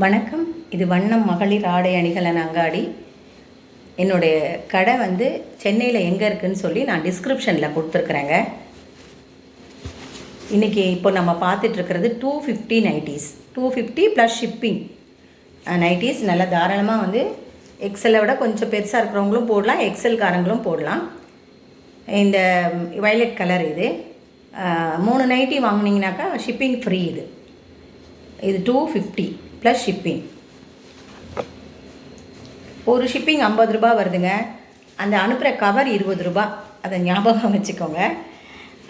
வணக்கம். இது வண்ணம் மகளிர் ஆடை அணிகலன் அங்காடி. என்னுடைய கடை வந்து சென்னையில் எங்கே இருக்குதுன்னு சொல்லி நான் டிஸ்கிரிப்ஷனில் கொடுத்துருக்குறேங்க. இன்றைக்கி இப்போ நம்ம பார்த்துட்ருக்கிறது two fifty nighties two fifty plus shipping nighties நல்லா தாராளமாக வந்து எக்ஸலை விட கொஞ்சம் பெருசாக இருக்கிறவங்களும் போடலாம் எக்ஸல் காரங்களும் போடலாம். இந்த வயலட் கலர் இது. மூணு நைட்டி வாங்கினீங்கனாக்கா ஷிப்பிங் ஃப்ரீ இது. இது டூ ஃபிஃப்டி ப்ளஸ் ஷிப்பிங் ஒரு ஷிப்பிங் ஐம்பது ரூபா வருதுங்க. அந்த அனுப்புகிற கவர் இருபது ரூபா அதை ஞாபகம் வச்சுக்கோங்க.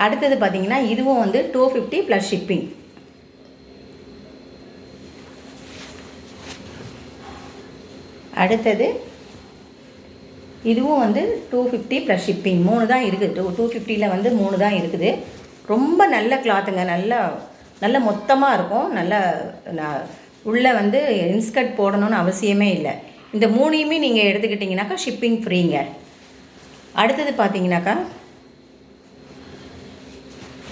அடுத்தது பார்த்தீங்கன்னா இதுவும் வந்து டூ ஃபிஃப்டி ப்ளஸ் ஷிப்பிங் அடுத்தது இதுவும் வந்து டூ ஃபிஃப்டி ப்ளஸ் ஷிப்பிங் மூணு தான் இருக்குது டூ டூ ஃபிஃப்டியில் வந்து மூணு தான் இருக்குது. ரொம்ப நல்ல கிளாத்துங்க நல்ல நல்ல மொத்தமாக இருக்கும். நல்ல உள்ளே வந்து இன்ஸ்கர்ட் போடணும்னு அவசியமே இல்லை. இந்த மூணையுமே நீங்கள் எடுத்துக்கிட்டிங்கனாக்கா ஷிப்பிங் ஃப்ரீங்க அடுத்தது பார்த்தீங்கன்னாக்கா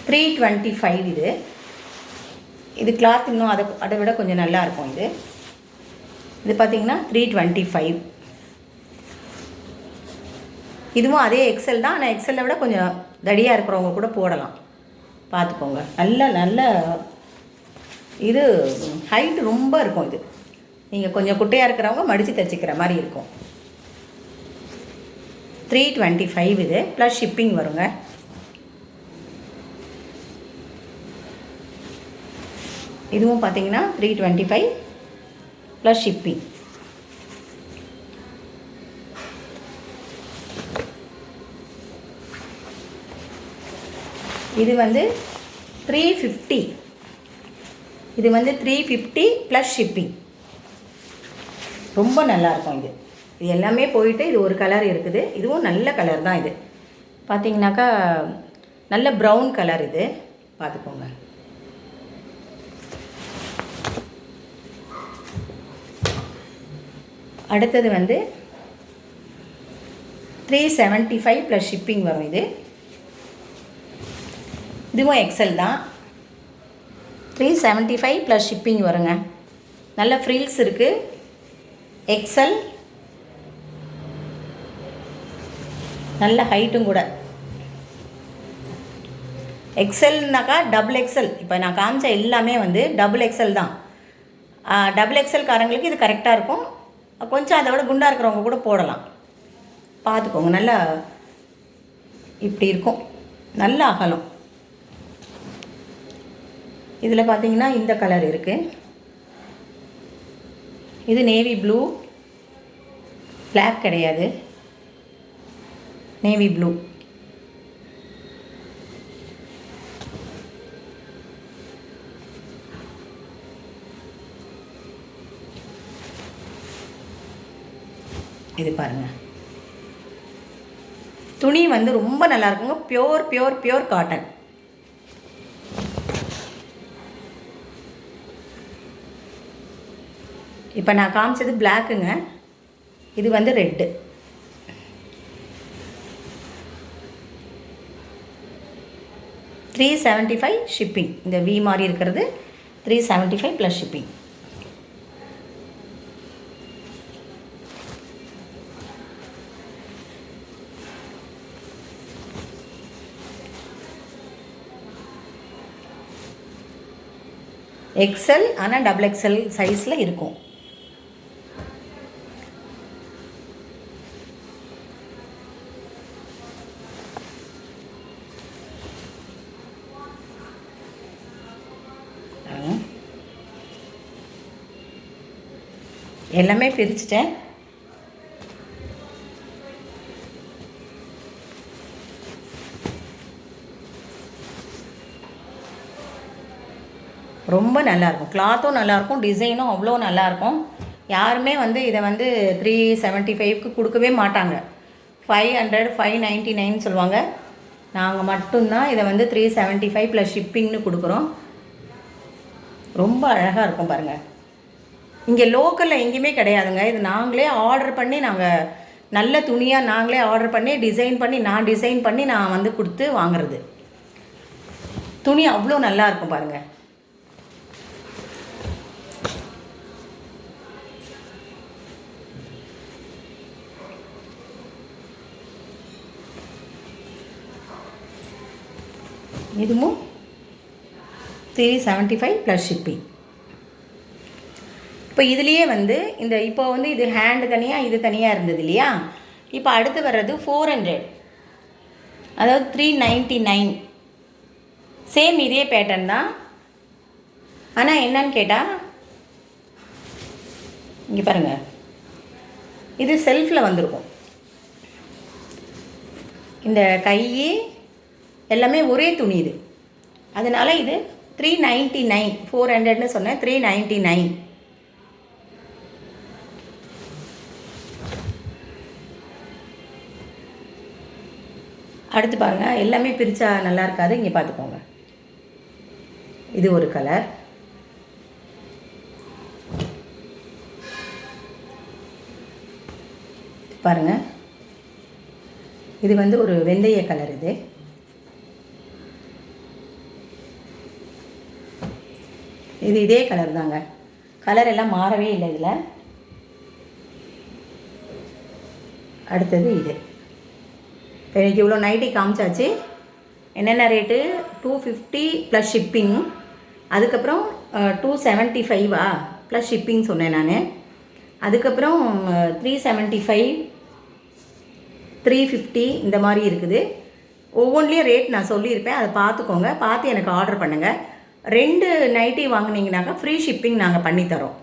த்ரீ டுவெண்ட்டி ஃபைவ் இது. இது கிளாத் இன்னும் அதை அதை விட கொஞ்சம் நல்லா இருக்கும் இது. இது பார்த்தீங்கன்னா த்ரீ டுவெண்ட்டி ஃபைவ் இதுவும் அதே எக்ஸல் தான். ஆனால் எக்ஸலை விட கொஞ்சம் தடியாக இருக்கிறவங்க கூட போடலாம். பார்த்துக்கோங்க நல்ல நல்ல இது ஹைட் ரொம்ப இருக்கும் இது. நீங்கள் கொஞ்சம் குட்டையாக இருக்கிறவங்க மடித்து தைச்சிக்கிற மாதிரி இருக்கும். த்ரீ டுவெண்ட்டி ஃபைவ் இது ப்ளஸ் ஷிப்பிங் வருங்க. இதுவும் பார்த்தீங்கன்னா three twenty five plus shipping இது வந்து த்ரீ ஃபிஃப்டி இது வந்து த்ரீ ஃபிஃப்டி ப்ளஸ் ஷிப்பிங் ரொம்ப நல்லா இருக்கும் இது. இது எல்லாமே போயிட்டு இது ஒரு கலர் இருக்குது. இதுவும் நல்ல கலர் தான் இது. பார்த்தீங்கன்னாக்கா நல்ல ப்ரௌன் கலர் இது. பார்த்துக்கோங்க அடுத்தது வந்து three seventy five plus shipping வரும் இது. இதுவும் எக்ஸல் தான். Three seventy five plus shipping வருங்க. நல்ல ஃப்ரீல்ஸ் இருக்குது எக்ஸல் நல்ல ஹைட்டும் கூட. எக்ஸல்னாக்கா டபுள் எக்ஸல் இப்போ நான் காமிச்ச எல்லாமே வந்து டபுள் எக்ஸல் தான். டபுள் எக்ஸல் காரங்களுக்கு இது கரெக்டாக இருக்கும். கொஞ்சம் அதை விட குண்டாக இருக்கிறவங்க கூட போடலாம். பார்த்துக்கோங்க நல்லா இப்படி இருக்கும். நல்ல அகலம். இதில் பார்த்தீங்கன்னா இந்த கலர் இருக்குது இது நேவி ப்ளூ பிளாக் கிடையாது. நேவி ப்ளூ இது பாருங்கள் துணி வந்து ரொம்ப நல்லா இருக்குங்க. பியோர் பியோர் பியோர் காட்டன் இப்போ நான் காமிச்சது பிளாக்குங்க இது வந்து red three seventy five shipping இந்த வி மாதிரி இருக்கிறது three seventy five plus shipping XL ஆனால் டபுள் எக்ஸல் சைஸில் இருக்கும். எல்லாமே பிரிச்சுட்டேன். ரொம்ப நல்லாயிருக்கும். கிளாத்தும் நல்லாயிருக்கும் டிசைனும் அவ்வளோ நல்லாயிருக்கும். யாருமே வந்து இதை வந்து த்ரீ செவன்ட்டி ஃபைவ்க்கு கொடுக்கவே மாட்டாங்க. Five hundred five ninety nine சொல்லுவாங்க. நாங்கள் மட்டும்தான் இதை வந்து த்ரீ செவன்ட்டி ஃபைவ் ப்ளஸ் ஷிப்பிங்னு கொடுக்குறோம். ரொம்ப அழகாக இருக்கும் பாருங்கள் இங்கே லோக்கலில் எங்கேயுமே கிடையாதுங்க. இது நாங்களே ஆர்டர் பண்ணி நாங்கள் நல்ல துணியாக நாங்களே ஆர்டர் பண்ணி டிசைன் பண்ணி நான் டிசைன் பண்ணி நான் வந்து கொடுத்து வாங்குறது. துணி அவ்வளோ நல்லா இருக்கும் பாருங்கள் இதுவும் three seventy five plus shipping இப்போ இதுலேயே வந்து இந்த இப்போ வந்து இது ஹேண்டு தனியாக இது தனியாக இருந்தது இல்லையா? இப்போ அடுத்து வர்றது ஃபோர் ஹண்ட்ரட் அதாவது த்ரீ நைன்ட்டி நைன் சேம் இதே பேட்டர்ன் தான். ஆனால் என்னன்னு கேட்டால் இங்கே பாருங்கள் இது செல்ஃபில் வந்திருக்கும். இந்த கை எல்லாமே ஒரே துணி இது. அதனால் இது த்ரீ நைன்ட்டி நைன் ஃபோர் ஹண்ட்ரட்னு சொன்னேன் த்ரீ நைன்ட்டி நைன் அடுத்து பாருங்கள் எல்லாமே பிரித்தா நல்லா இருக்காது. இங்கே பார்த்துக்கோங்க இது ஒரு கலர் பாருங்கள் இது வந்து ஒரு வெந்தய கலர் இது. இது இதே கலர் தாங்க. கலர் எல்லாம் மாறவே இல்லை இதில். அடுத்தது இது. எனக்கு இவ்வளோ நைட்டி காமிச்சாச்சு. என்னென்ன rate two fifty plus shipping அதுக்கப்புறம் டூ செவன்ட்டி ஃபைவா ப்ளஸ் ஷிப்பிங் சொன்னேன் நான். அதுக்கப்புறம் three seventy five three fifty இந்த மாதிரி இருக்குது. ஒவ்வொன்றிலையும் ரேட் நான் சொல்லியிருப்பேன். அதை பார்த்துக்கோங்க. பார்த்து எனக்கு ஆர்டர் பண்ணுங்கள் ரெண்டு நைட்டி வாங்கினீங்கனாக்கா ஃப்ரீ ஷிப்பிங் நாங்கள் பண்ணித்தரோம்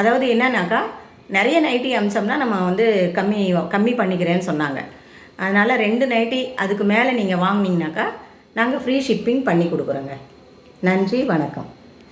அதாவது என்னன்னாக்கா நிறைய நைட்டி அம்சம்னா நம்ம வந்து கம்மி கம்மி பண்ணிக்கிறேன்னு சொன்னாங்க. அதனால் ரெண்டு நைட்டி அதுக்கு மேலே நீங்கள் வாங்கினீங்கனாக்கா நாங்கள் ஃப்ரீ ஷிப்பிங் பண்ணி கொடுக்குறோங்க. நன்றி வணக்கம்.